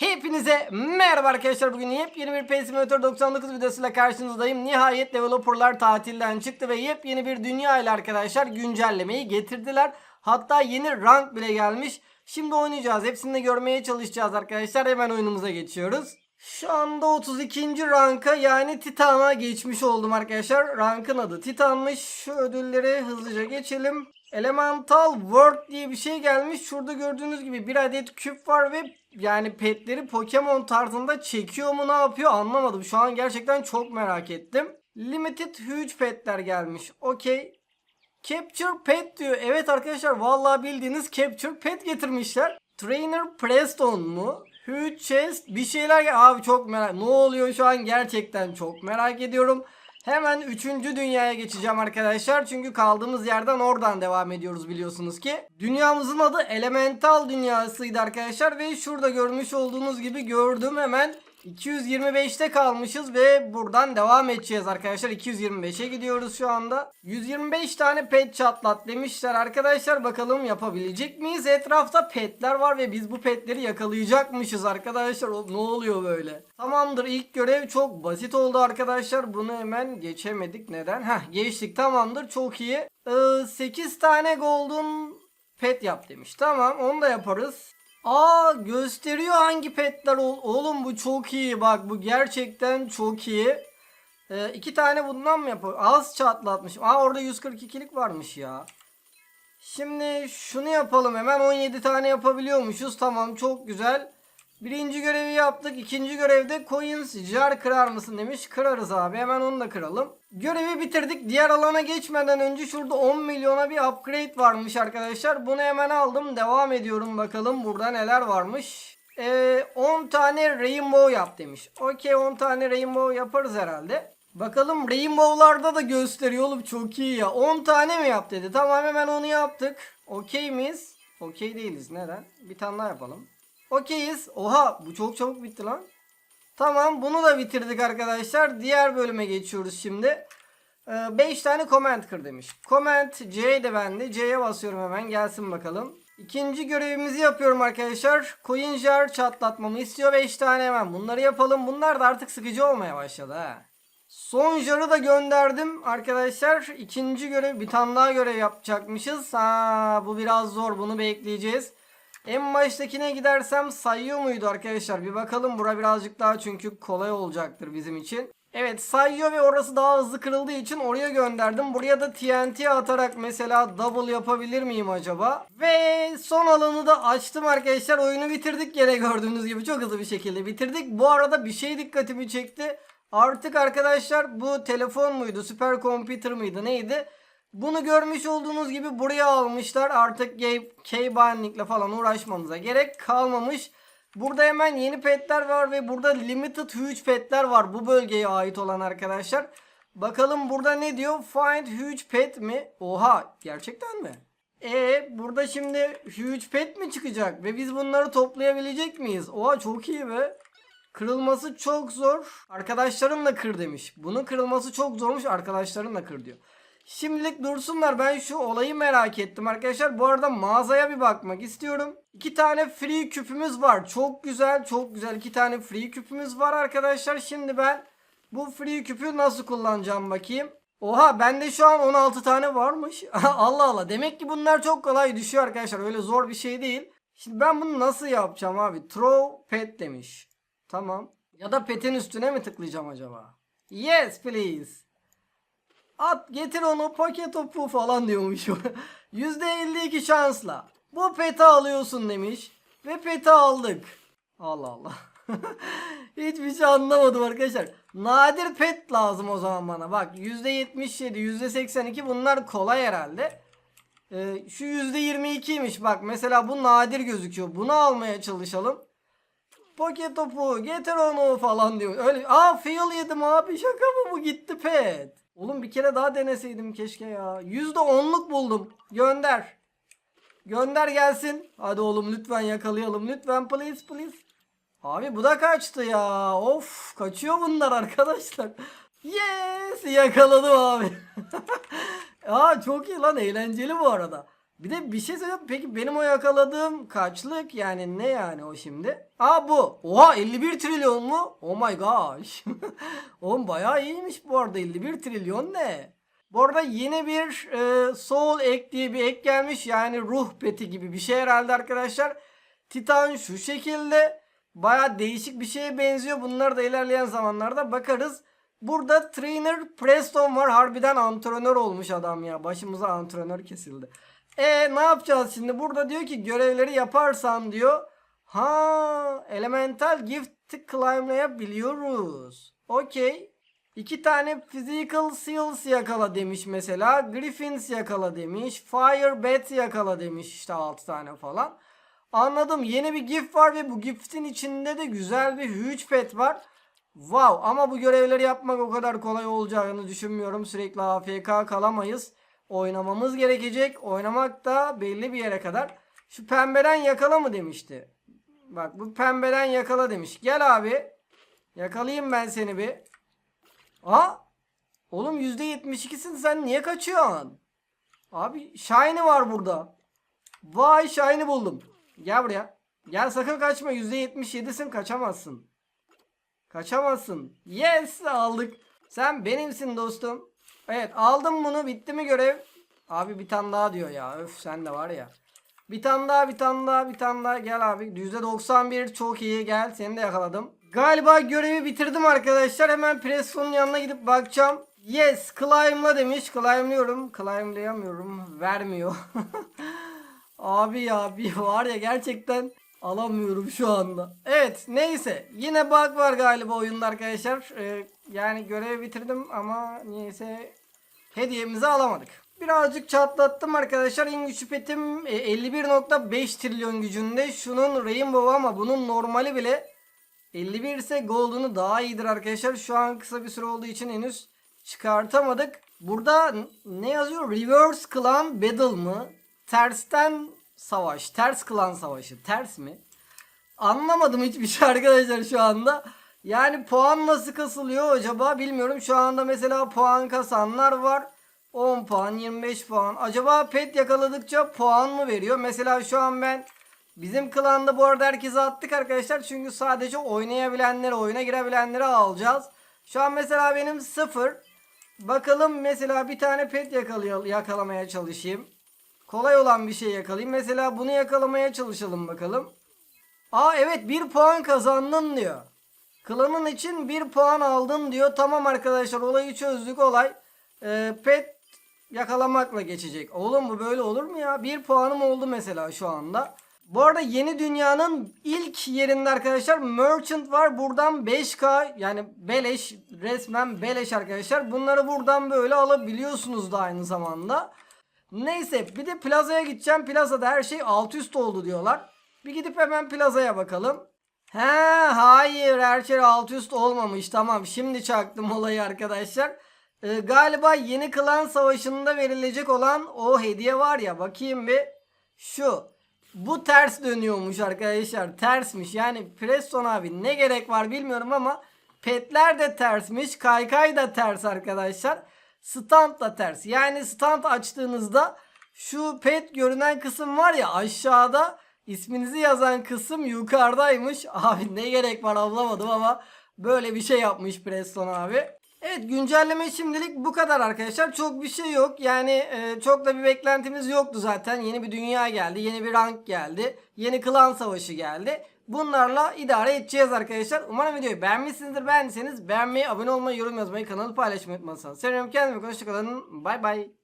Hepinize merhaba arkadaşlar. Bugün yepyeni bir PS Simulator 99 videosuyla karşınızdayım. Nihayet developerlar tatilden çıktı ve yepyeni bir dünya ile arkadaşlar güncellemeyi getirdiler. Hatta yeni rank bile gelmiş. Şimdi oynayacağız. Hepsini de görmeye çalışacağız arkadaşlar. Hemen oyunumuza geçiyoruz. Şu anda 32. ranka yani Titan'a geçmiş oldum arkadaşlar. Rankın adı Titan'mış. Şu ödülleri hızlıca geçelim. Elemental World diye bir şey gelmiş. Şurada gördüğünüz gibi bir adet küp var ve yani petleri Pokemon tarzında çekiyor mu ne yapıyor anlamadım. Şu an gerçekten çok merak ettim. Limited Huge Petler gelmiş. Okey. Capture Pet diyor. Evet arkadaşlar vallahi bildiğiniz Capture Pet getirmişler. Trainer Preston mu? Huge Chest bir şeyler Abi çok merak. Ne oluyor şu an gerçekten çok merak ediyorum. Hemen 3. dünyaya geçeceğim arkadaşlar. Çünkü kaldığımız yerden oradan devam ediyoruz biliyorsunuz ki. Dünyamızın adı Elemental dünyasıydı arkadaşlar. Ve şurada görmüş olduğunuz gibi gördüm hemen. 225'te kalmışız ve buradan devam edeceğiz arkadaşlar. 225'e gidiyoruz şu anda. 125 tane pet çatlat demişler arkadaşlar. Bakalım yapabilecek miyiz? Etrafta petler var ve biz bu petleri yakalayacakmışız arkadaşlar. Ne oluyor böyle? Tamamdır ilk görev çok basit oldu arkadaşlar. Bunu hemen geçemedik. Neden? Heh geçtik tamamdır çok iyi. Ee, 8 tane golden pet yap demiş. Tamam onu da yaparız. Aa gösteriyor hangi petler ol. Oğlum bu çok iyi bak bu gerçekten çok iyi. Ee, iki tane bundan mı yapıyor? Az çatlatmışım. Aa orada 142'lik varmış ya. Şimdi şunu yapalım hemen 17 tane yapabiliyormuşuz. Tamam çok güzel. Birinci görevi yaptık. İkinci görevde coins jar kırar mısın demiş. Kırarız abi hemen onu da kıralım. Görevi bitirdik. Diğer alana geçmeden önce şurada 10 milyona bir upgrade varmış arkadaşlar. Bunu hemen aldım. Devam ediyorum bakalım burada neler varmış. Ee, 10 tane rainbow yap demiş. Okey 10 tane rainbow yaparız herhalde. Bakalım rainbow'larda da gösteriyor oğlum çok iyi ya. 10 tane mi yap dedi. Tamam hemen onu yaptık. Okey miyiz? Okey değiliz. Neden? Bir tane daha yapalım. Okeyiz. Oha bu çok çabuk bitti lan. Tamam bunu da bitirdik arkadaşlar. Diğer bölüme geçiyoruz şimdi. 5 tane comment kır demiş. Comment C de bende. C'ye basıyorum hemen gelsin bakalım. İkinci görevimizi yapıyorum arkadaşlar. Coin jar çatlatmamı istiyor 5 tane hemen. Bunları yapalım. Bunlar da artık sıkıcı olmaya başladı ha. Son jarı da gönderdim arkadaşlar. İkinci görev bir tane daha görev yapacakmışız. Ha, bu biraz zor. Bunu bekleyeceğiz. En baştakine gidersem sayıyor muydu arkadaşlar? Bir bakalım. Bura birazcık daha çünkü kolay olacaktır bizim için. Evet sayıyor ve orası daha hızlı kırıldığı için oraya gönderdim. Buraya da TNT atarak mesela double yapabilir miyim acaba? Ve son alanı da açtım arkadaşlar. Oyunu bitirdik gene gördüğünüz gibi çok hızlı bir şekilde bitirdik. Bu arada bir şey dikkatimi çekti. Artık arkadaşlar bu telefon muydu, süper computer mıydı neydi? Bunu görmüş olduğunuz gibi buraya almışlar. Artık K-Binding'le falan uğraşmamıza gerek kalmamış. Burada hemen yeni petler var ve burada limited huge petler var. Bu bölgeye ait olan arkadaşlar. Bakalım burada ne diyor? Find huge pet mi? Oha gerçekten mi? E burada şimdi huge pet mi çıkacak? Ve biz bunları toplayabilecek miyiz? Oha çok iyi be. Kırılması çok zor. Arkadaşların da kır demiş. Bunun kırılması çok zormuş. Arkadaşların da kır diyor. Şimdilik dursunlar. Ben şu olayı merak ettim arkadaşlar. Bu arada mağazaya bir bakmak istiyorum. İki tane free küpümüz var. Çok güzel, çok güzel. İki tane free küpümüz var arkadaşlar. Şimdi ben bu free küpü nasıl kullanacağım bakayım. Oha bende şu an 16 tane varmış. Allah Allah. Demek ki bunlar çok kolay düşüyor arkadaşlar. Öyle zor bir şey değil. Şimdi ben bunu nasıl yapacağım abi? Throw pet demiş. Tamam. Ya da petin üstüne mi tıklayacağım acaba? Yes please. At getir onu paket topu falan diyormuş. %52 şansla. Bu peti alıyorsun demiş. Ve peti aldık. Allah Allah. Hiçbir şey anlamadım arkadaşlar. Nadir pet lazım o zaman bana. Bak %77, %82 bunlar kolay herhalde. Ee, şu %22'ymiş bak. Mesela bu nadir gözüküyor. Bunu almaya çalışalım. Poket topu getir onu falan diyor. Öyle aa fail yedim abi şaka mı bu gitti pet. Oğlum bir kere daha deneseydim keşke ya. %10'luk buldum. Gönder. Gönder gelsin. Hadi oğlum lütfen yakalayalım. Lütfen please please. Abi bu da kaçtı ya. Of kaçıyor bunlar arkadaşlar. Yes yakaladım abi. Aa çok iyi lan eğlenceli bu arada. Bir de bir şey söyleyeyim. Peki benim o yakaladığım kaçlık yani ne yani o şimdi? Aa bu. Oha 51 trilyon mu? Oh my gosh. Oğlum bayağı iyiymiş bu arada 51 trilyon ne? Bu arada yeni bir e, soul ek diye bir ek gelmiş. Yani ruh peti gibi bir şey herhalde arkadaşlar. Titan şu şekilde. Baya değişik bir şeye benziyor. Bunlar da ilerleyen zamanlarda bakarız. Burada trainer Preston var. Harbiden antrenör olmuş adam ya. Başımıza antrenör kesildi. E ne yapacağız şimdi? Burada diyor ki görevleri yaparsan diyor. Ha, elemental gift climblayabiliyoruz. Okey. İki tane physical seals yakala demiş mesela. Griffins yakala demiş. Fire bat yakala demiş işte 6 tane falan. Anladım. Yeni bir gift var ve bu giftin içinde de güzel bir huge pet var. Wow ama bu görevleri yapmak o kadar kolay olacağını düşünmüyorum. Sürekli AFK kalamayız. Oynamamız gerekecek. Oynamak da belli bir yere kadar. Şu pembeden yakala mı demişti. Bak bu pembeden yakala demiş. Gel abi. Yakalayayım ben seni bir. Aa! Oğlum %72'sin sen niye kaçıyorsun? Abi Shiny var burada. Vay Shiny buldum. Gel buraya. Gel sakın kaçma. %77'sin kaçamazsın. Kaçamazsın. Yes aldık. Sen benimsin dostum. Evet aldım bunu. Bitti mi görev? Abi bir tane daha diyor ya. Öf sen de var ya. Bir tane daha bir tane daha bir tane daha. Gel abi. %91 çok iyi. Gel seni de yakaladım. Galiba görevi bitirdim arkadaşlar. Hemen Preston'un yanına gidip bakacağım. Yes climb'la demiş. Climb'lıyorum. Climb'layamıyorum. Vermiyor. Abi ya bir var ya gerçekten alamıyorum şu anda. Evet neyse yine bug var galiba oyunda arkadaşlar. Ee, yani görevi bitirdim ama niyeyse hediyemizi alamadık. Birazcık çatlattım arkadaşlar. En güçlü petim e, 51.5 trilyon gücünde. Şunun Rainbow ama bunun normali bile 51 ise Golden'u daha iyidir arkadaşlar. Şu an kısa bir süre olduğu için henüz çıkartamadık. Burada ne yazıyor? Reverse Clan Battle mı? Tersten savaş. Ters klan savaşı. Ters mi? Anlamadım hiçbir şey arkadaşlar şu anda. Yani puan nasıl kasılıyor acaba bilmiyorum. Şu anda mesela puan kasanlar var. 10 puan, 25 puan. Acaba pet yakaladıkça puan mı veriyor? Mesela şu an ben bizim klanda bu arada herkese attık arkadaşlar. Çünkü sadece oynayabilenleri, oyuna girebilenleri alacağız. Şu an mesela benim 0. Bakalım mesela bir tane pet yakalay- yakalamaya çalışayım. Kolay olan bir şey yakalayayım. Mesela bunu yakalamaya çalışalım bakalım. Aa evet 1 puan kazandın diyor. Klanın için 1 puan aldın diyor. Tamam arkadaşlar olayı çözdük olay. Ee, pet yakalamakla geçecek. Oğlum bu böyle olur mu ya? 1 puanım oldu mesela şu anda. Bu arada yeni dünyanın ilk yerinde arkadaşlar merchant var. Buradan 5k yani beleş resmen beleş arkadaşlar. Bunları buradan böyle alabiliyorsunuz da aynı zamanda. Neyse bir de plazaya gideceğim. Plazada her şey alt üst oldu diyorlar. Bir gidip hemen plazaya bakalım. He hayır her şey alt üst olmamış. Tamam şimdi çaktım olayı arkadaşlar. Ee, galiba yeni klan savaşında verilecek olan o hediye var ya bakayım bir. Şu. Bu ters dönüyormuş arkadaşlar. Tersmiş. Yani Preston abi ne gerek var bilmiyorum ama petler de tersmiş. Kaykay da ters arkadaşlar. Stand da ters. Yani stand açtığınızda şu pet görünen kısım var ya aşağıda isminizi yazan kısım yukarıdaymış. Abi ne gerek var anlamadım ama böyle bir şey yapmış Preston abi. Evet güncelleme şimdilik bu kadar arkadaşlar. Çok bir şey yok. Yani e, çok da bir beklentimiz yoktu zaten. Yeni bir dünya geldi. Yeni bir rank geldi. Yeni klan savaşı geldi. Bunlarla idare edeceğiz arkadaşlar. Umarım videoyu beğenmişsinizdir. Beğendiyseniz beğenmeyi, abone olmayı, yorum yazmayı, kanalı paylaşmayı unutmazsanız. Seviyorum kendime. Hoşçakalın. Bay bay.